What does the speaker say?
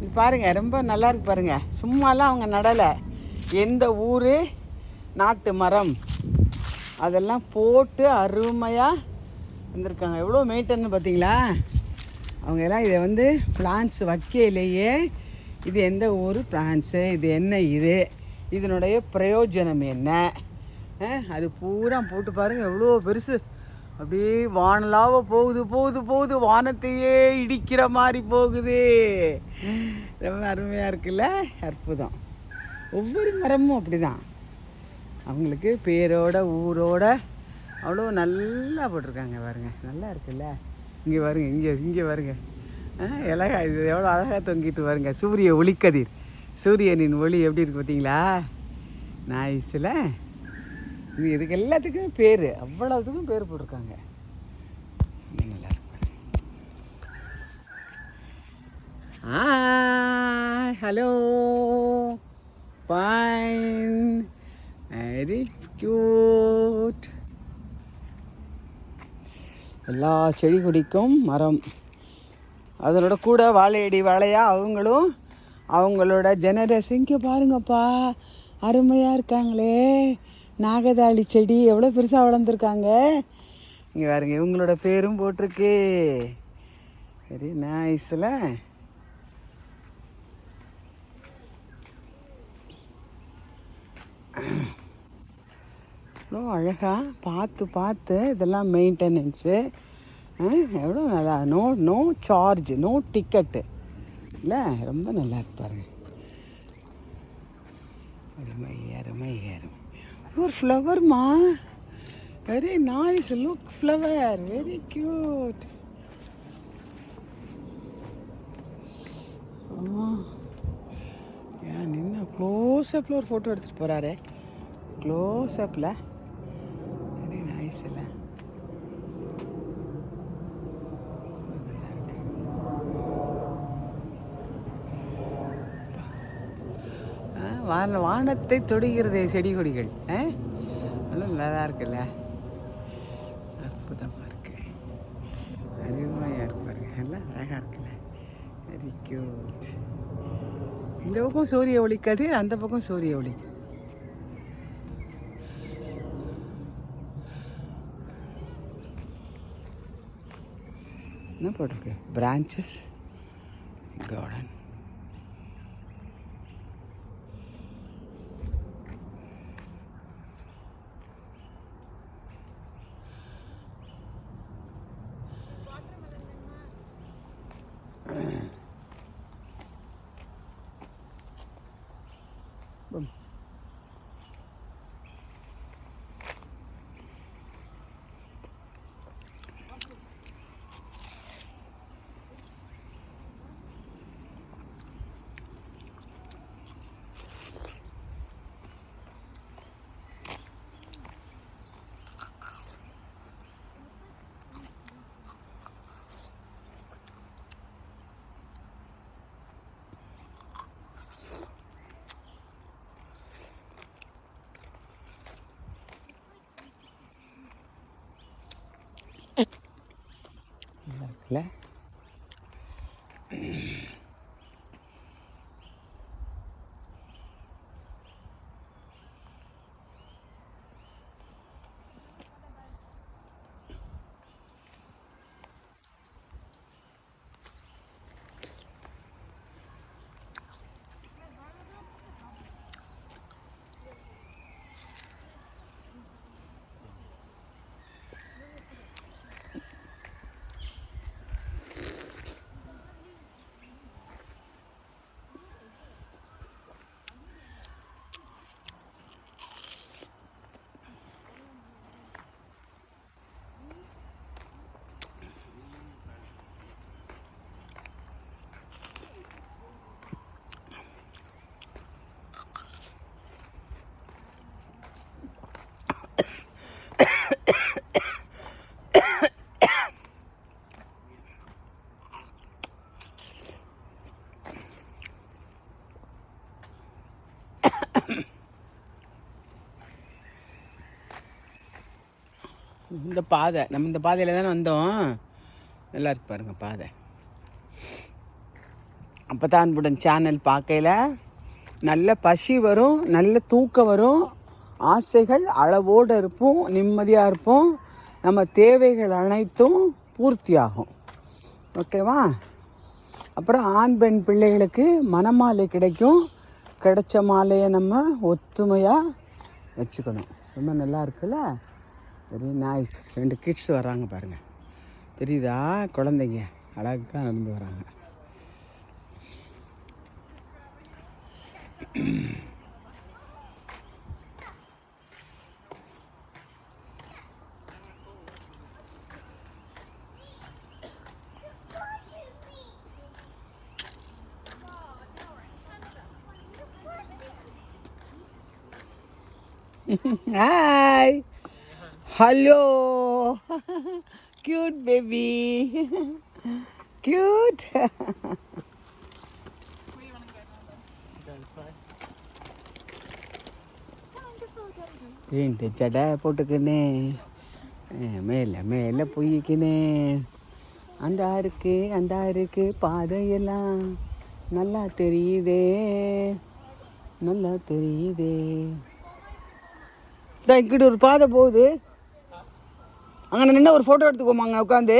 இது பாருங்கள் ரொம்ப நல்லா இருக்கு சும்மாலாம் அவங்க நடலை. எந்த ஊர் நாட்டு மரம். அதெல்லாம் போட்டு அருமையாக வந்திருக்காங்க. எவ்வளோ மெயின்டைன் பார்த்தீங்களா? அவங்க எல்லாம் இதை வந்து பிளான்ஸ் வைக்கையிலேயே இது எந்த ஊர்? பிளான்ஸு இது என்ன இது? இதனுடைய பிரயோஜனம் என்ன? அது பூரா போட்டு பாருங்கள் எவ்வளோ பெருசு. அப்படியே வானலாவ போகுது போகுது போகுது. வானத்தையே இடிக்கிற மாதிரி போகுது. ரொம்ப அருமையாக இருக்குல்ல? அற்புதம். ஒவ்வொரு மரமும் அப்படிதான். அவங்களுக்கு பேரோட ஊரோட அவ்வளோ நல்லா போட்டிருக்காங்க பாருங்க. நல்லா இருக்குல்ல? இங்கே வருங்க இங்கே இங்கே வருங்க ஆ, இது எவ்வளோ அழகாக தொங்கிட்டு வருங்க சூரிய ஒளிக்கதிர். சூரியனின் ஒளி எப்படி இருக்கு பார்த்தீங்களா? நாய்ஸில் இது இதுக்கு எல்லாத்துக்கும் பேர். அவ்வளோத்துக்கும் பேர் போட்டிருக்காங்க. நல்லா இருக்கு ஹலோ பைன் வெரி க்யூட் எல்லா செடி கொடிக்கும் மரம். அதனோட கூட வாழையடி வாழையா அவங்களும் அவங்களோட ஜெனரேஷன் இங்கே பாருங்கப்பா. அருமையாக இருக்காங்களே. நாகதாளி செடி எவ்வளோ பெருசாக வளர்ந்துருக்காங்க? இங்கே பாருங்க இவங்களோட பேரும் போட்டிருக்கு. வெரி நைஸில் எவ்வளோ அழகாக பார்த்து பார்த்து இதெல்லாம் மெயின்டெனன்ஸு எவ்வளோ நல்லா no no charge no ticket இல்லை ரொம்ப நல்லா இருப்பாருங்க அருமை அருமை அருமை. ஒரு ஃப்ளவர்மா very nice look flower very cute ஏன் நின்று க்ளோஸ்அப்பில் ஒரு ஃபோட்டோ எடுத்துகிட்டு போகிறாரே க்ளோஸ்அப்பில் வெரி நைஸ் இல்லை வான வானத்தை தொடுகிறது செடி கொடிகள் ஆனால் நல்லா நல்லா இருக்குல்ல? அற்புதமாக இருக்கு. அருமையாக இருப்பாருங்க பாருங்க. எல்லாம் அழகாக இருக்குல்ல? வெரி க்யூட் இந்த பக்கம் சூரிய ஒளிக்காது அந்த பக்கம் சூரிய ஒளி. என்ன போட்டிருக்கு? பிரான்ச்சஸ் கார்டன் நல்லா இருக்குல்ல இந்த பாதை. நம்ம இந்த பாதையில் தானே வந்தோம். நல்லா இருக்கு பாருங்கள் பாதை. அப்போ தான் அன்புடன் சேனல் பார்க்கையில் நல்ல பசி வரும் நல்ல தூக்கம் வரும். ஆசைகள் அளவோடு இருப்போம் நிம்மதியாக இருப்போம். நம்ம தேவைகள் அனைத்தும் பூர்த்தியாகும். ஓகேவா அப்புறம் ஆண் பெண் பிள்ளைகளுக்கு மணமாலை கிடைக்கும். கிடைச்ச மாலையை நம்ம ஒத்துமையாக வச்சுக்கணும். ரொம்ப நல்லா இருக்குல்ல? வெரி நைஸ் ரெண்டு கிட்ஸ் வராங்க பாருங்கள் தெரியுதா? குழந்தைங்க அழகாக நடந்து வராங்க Hi. Hello cute baby cute ரெண்டு ஜடை போட்டுக்கினே? மேலே மேலே போய்க்கினே. அந்த இருக்கு அந்த இருக்கு பாதையெல்லாம் நல்லா தெரியுதே. நல்லா தெரியுதே. இங்கிட்டு ஒரு பாதை போகுது. அங்கே நின்று ஒரு ஃபோட்டோ எடுத்துக்கோமாங்க உட்காந்து.